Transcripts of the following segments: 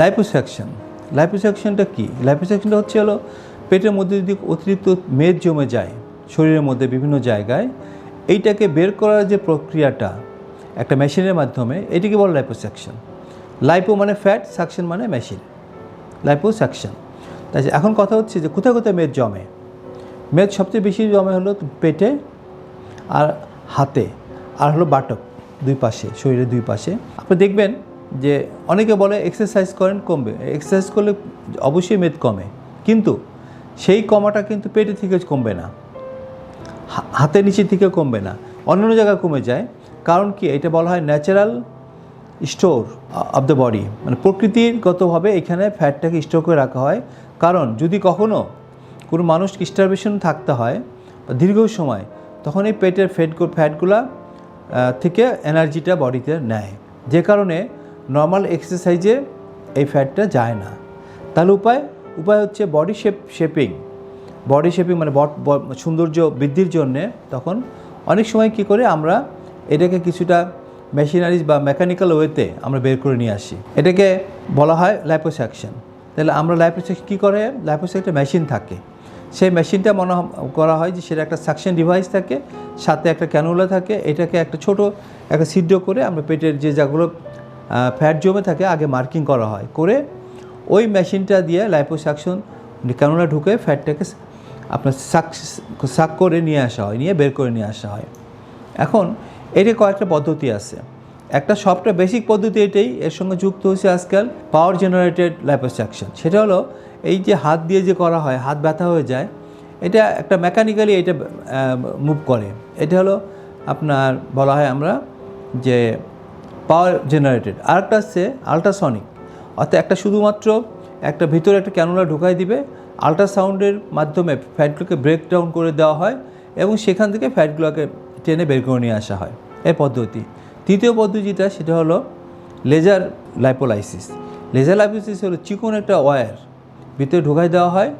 Liposuction লাইপোসাকশনটা কি? লাইপোসাকশনটা হচ্ছে হলো পেটের মধ্যে যদি অতিরিক্ত মেদ জমে যায়, শরীরের মধ্যে বিভিন্ন জায়গায়, এইটাকে বের করার যে প্রক্রিয়াটা একটা মেশিনের মাধ্যমে, এটিকে বলে লাইপোসাকশন লাইপো মানে ফ্যাট সাকশন মানে মেশিন লাইপোসাকশন তাই এখন কথা হচ্ছে যে কোথায় কোথায় মেদ জমে? মেদ সবচেয়ে বেশি জমে হলো পেটে আর হাতে, আর হলো বাটক, দুই পাশে, শরীরের দুই পাশে। আপনি দেখবেন যে অনেকে বলে এক্সারসাইজ করেন কমবে। এক্সারসাইজ করলে অবশ্যই মেদ কমে। কিন্তু সেই কমাটা কিন্তু পেটে থেকে কমবে না। হা- হাতের নিচে থেকে কমবে না। অন্যান্য জায়গায় কমে যায়। কারণ কি? এটা বলা হয় natural store of the body মানে প্রকৃতিগতভাবে এখানে ফ্যাটটাকে স্টোর করে রাখা হয়। কারণ যদি কখনো কোনো মানুষ স্টারবেশন থাকতে হয় বা দীর্ঘ সময়, তখন এই পেটের ফ্যাট ফ্যাটগুলা থেকে এনার্জিটা বডিতে নেয়। যে কারণে নর্মাল এক্সারসাইজে এই ফ্যাটটা যায় না। তাহলে উপায় উপায় হচ্ছে body shape shaping body shaping মানে সৌন্দর্য বৃদ্ধির জন্যে তখন অনেক সময় কি করে আমরা এটাকে কিছুটা মেশিনারিজ বা মেকানিক্যাল ওয়েতে আমরা বের করে নিয়ে আসি। এটাকে বলা হয় লাইপোসাকশন তাহলে আমরা লাইপোসাকশন কী করে? লাইপোসাক একটা মেশিন থাকে। সেই মেশিনটা মনে করা হয় যে সেটা একটা সাকশন ডিভাইস থাকে, সাথে একটা ক্যানুলা থাকে, এটাকে একটা ছোট, একটা ছিদ্র করে আমরা পেটের যে যাগুলো ফ্যাট জমে থাকে, আগে মার্কিং করা হয়। করে ওই মেশিনটা দিয়ে লাইপোসাকশন ক্যানুলা ঢুকে ফ্যাটটাকে আপনার সাক সাক করে নিয়ে আসা হয়, নিয়ে বের করে নিয়ে আসা হয়। এখন এর কয়েকটা পদ্ধতি আছে। একটা সবটা বেসিক পদ্ধতি এটাই, এর সঙ্গে যুক্ত হচ্ছে আজকাল পাওয়ার জেনারেটেড লাইপোসাকশন সেটা হলো এই যে হাত দিয়ে যে করা হয়, হাত ব্যথা হয়ে যায়, এটা একটা মেকানিক্যালি এটা মুভ করে। এটা হলো আপনার বলা হয় আমরা যে পাওয়ার জেনারেটেড। আরেকটা হচ্ছে আলট্রাসনিক। অর্থাৎ একটা শুধুমাত্র একটা ভিতরে একটা ক্যানোলা ঢুকাই দিবে, আলট্রাসাউন্ডের মাধ্যমে ফ্যাটগুলোকে ব্রেক ডাউন করে দেওয়া হয় এবং সেখান থেকে ফ্যাটগুলোকে টেনে বের করে নিয়ে আসা হয়। এ পদ্ধতি। তৃতীয় পদ্ধতিটা সেটা হলো লেজার লাইপোলাইসিস। লেজার লাইপোলাইসিস হলো চিকন একটা ওয়ার ভিতরে ঢুকাই দেওয়া হয়।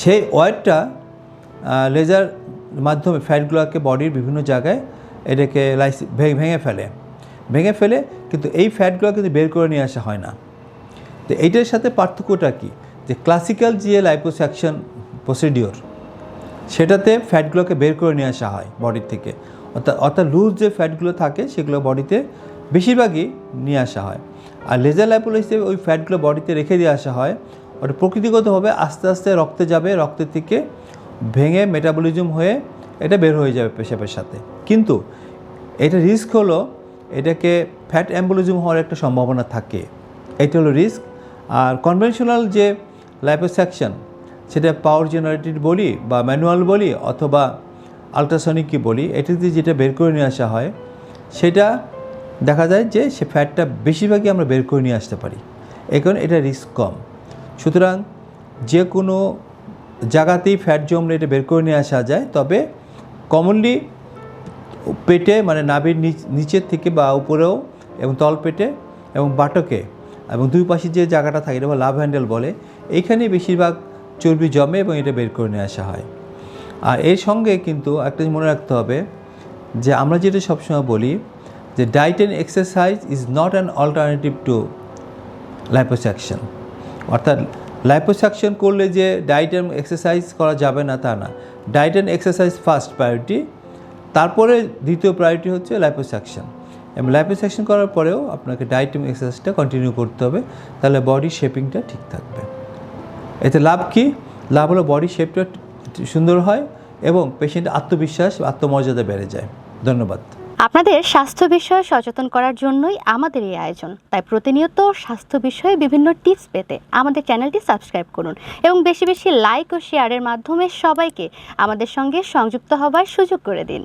সেই ওয়্যারটা লেজার মাধ্যমে ফ্যাটগুলোকে বডির বিভিন্ন জায়গায় এটাকে লাইসি ভেঙে ফেলে। ভেঙে ফেলে কিন্তু এই ফ্যাটগুলো কিন্তু বের করে নিয়ে আসা হয় না। তো এইটার সাথে পার্থক্যটা কি? যে ক্লাসিক্যাল যে লাইপোসাকশন প্রসিডিওর সেটাতে ফ্যাটগুলোকে বের করে নিয়ে আসা হয় বডির থেকে। অর্থাৎ অর্থাৎ লুজ যে ফ্যাটগুলো থাকে, সেগুলো বডিতে বেশিরভাগই নিয়ে আসা হয়। আর লেজার লাইপোলাইসে ওই ফ্যাটগুলো বডিতে রেখে দিয়ে আসা হয়। ওটা প্রকৃতিগতভাবে আস্তে আস্তে রক্তে যাবে রক্তের থেকে ভেঙে মেটাবলিজম হয়ে এটা বের হয়ে যাবে পেশাবের সাথে। কিন্তু এটা রিস্ক হলো এটাকে ফ্যাট অ্যাম্বুলিজম হওয়ার একটা সম্ভাবনা থাকে। এটা হলো রিস্ক আর কনভেনশনাল যে লাইপোসাকশন সেটা পাওয়ার জেনারেটেড বলি বা ম্যানুয়াল বলি অথবা আলট্রাসনিকই বলি এটিতে যেটা বের করে নিয়ে আসা হয়, সেটা দেখা যায় যে সে ফ্যাটটা বেশিরভাগই আমরা বের করে নিয়ে আসতে পারি। এই কারণে এটা রিস্ক কম। সুতরাং যে কোনো জায়গাতেই ফ্যাট জমলে এটা বের করে নিয়ে আসা যায়, তবে কমনলি পেটে মানে নাভির নিচ- নিচের থেকে বা উপরেও এবং তলপেটে এবং বাটকে এবং দুই পাশে যে জায়গাটা থাকে, এটা লাভ হ্যান্ডেল বলে, এইখানে বেশিরভাগ চর্বি জমে এবং এটা বের করে নিয়ে আসা হয়। আর এর সঙ্গে কিন্তু একটা মনে রাখতে হবে যে আমরা যেটা সবসময় বলি যে diet and exercise is not an alternative to liposuction অর্থাৎ লাইপোসাকশন করলে যে ডায়েট অ্যান্ড এক্সারসাইজ করা যাবে না তা না। Diet and exercise first priority তারপরে দ্বিতীয় প্রায়োরিটি হচ্ছে লাইপোসাকশন এবং লাইপোসাকশন করার পরেও আপনাকে ডায়েট এবং এক্সারসাইজটা কন্টিনিউ করতে হবে, তাহলে বডি শেপিংটা ঠিক থাকবে। এতে লাভ কি? লাভ হলো বডি শেপটা সুন্দর হয় এবং পেশেন্টের আত্মবিশ্বাস আত্মমর্যাদা বেড়ে যায়। ধন্যবাদ। আপনাদের স্বাস্থ্য বিষয়ে সচেতন করার জন্যই আমাদের এই আয়োজন। তাই প্রতিনিয়ত স্বাস্থ্য বিষয়ে বিভিন্ন টিপস পেতে আমাদের চ্যানেলটি সাবস্ক্রাইব করুন এবং বেশি বেশি লাইক ও শেয়ারের মাধ্যমে সবাইকে আমাদের সঙ্গে সংযুক্ত হবার সুযোগ করে দিন।